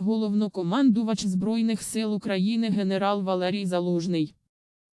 Головнокомандувач Збройних сил України генерал Валерій Залужний.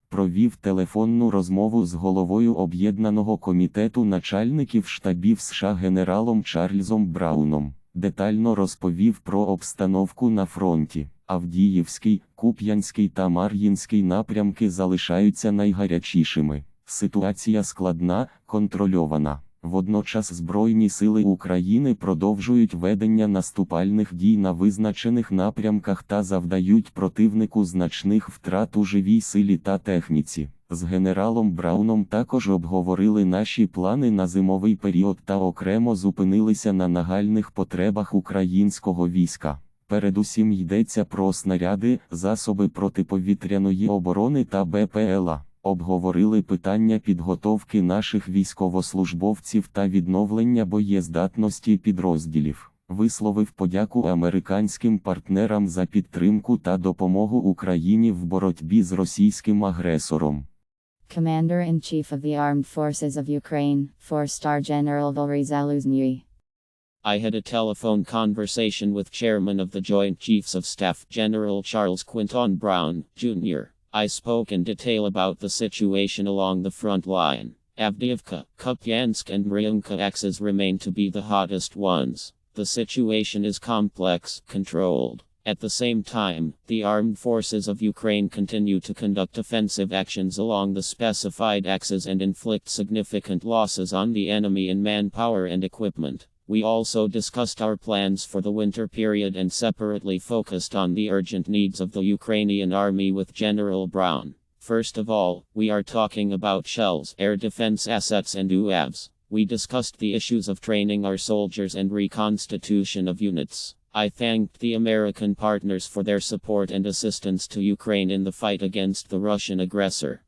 провів телефонну розмову з головою Об'єднаного комітету начальників штабів США генералом Чарльзом Брауном. Детально розповів про обстановку на фронті. Авдіївський, Куп'янський та Мар'їнський напрямки залишаються найгарячішими. Ситуація складна, контрольована. Водночас Збройні сили України продовжують ведення наступальних дій на визначених напрямках та завдають противнику значних втрат у живій силі та техніці. З генералом Брауном також обговорили наші плани на зимовий період та окремо зупинилися на нагальних потребах українського війська. Передусім йдеться про снаряди, засоби протиповітряної оборони та БПЛА. Обговорили питання підготовки наших військовослужбовців та відновлення боєздатності підрозділів. Висловив подяку американським партнерам за підтримку та допомогу Україні в боротьбі з російським агресором. Commander-in-Chief of the Armed Forces of Ukraine, 4-star General Valery Zaluzny. I had a telephone conversation with Chairman of the Joint Chiefs of Staff General Charles Quinton Brown, Jr. I spoke in detail about the situation along the front line. Avdiivka, Kupyansk, and Ryumka axes remain to be the hottest ones. The situation is complex, controlled. At the same time, the armed forces of Ukraine continue to conduct offensive actions along the specified axes and inflict significant losses on the enemy in manpower and equipment. We also discussed our plans for the winter period and separately focused on the urgent needs of the Ukrainian army with General Brown. First of all, we are talking about shells, air defense assets, and UAVs. We discussed the issues of training our soldiers and reconstitution of units. I thanked the American partners for their support and assistance to Ukraine in the fight against the Russian aggressor.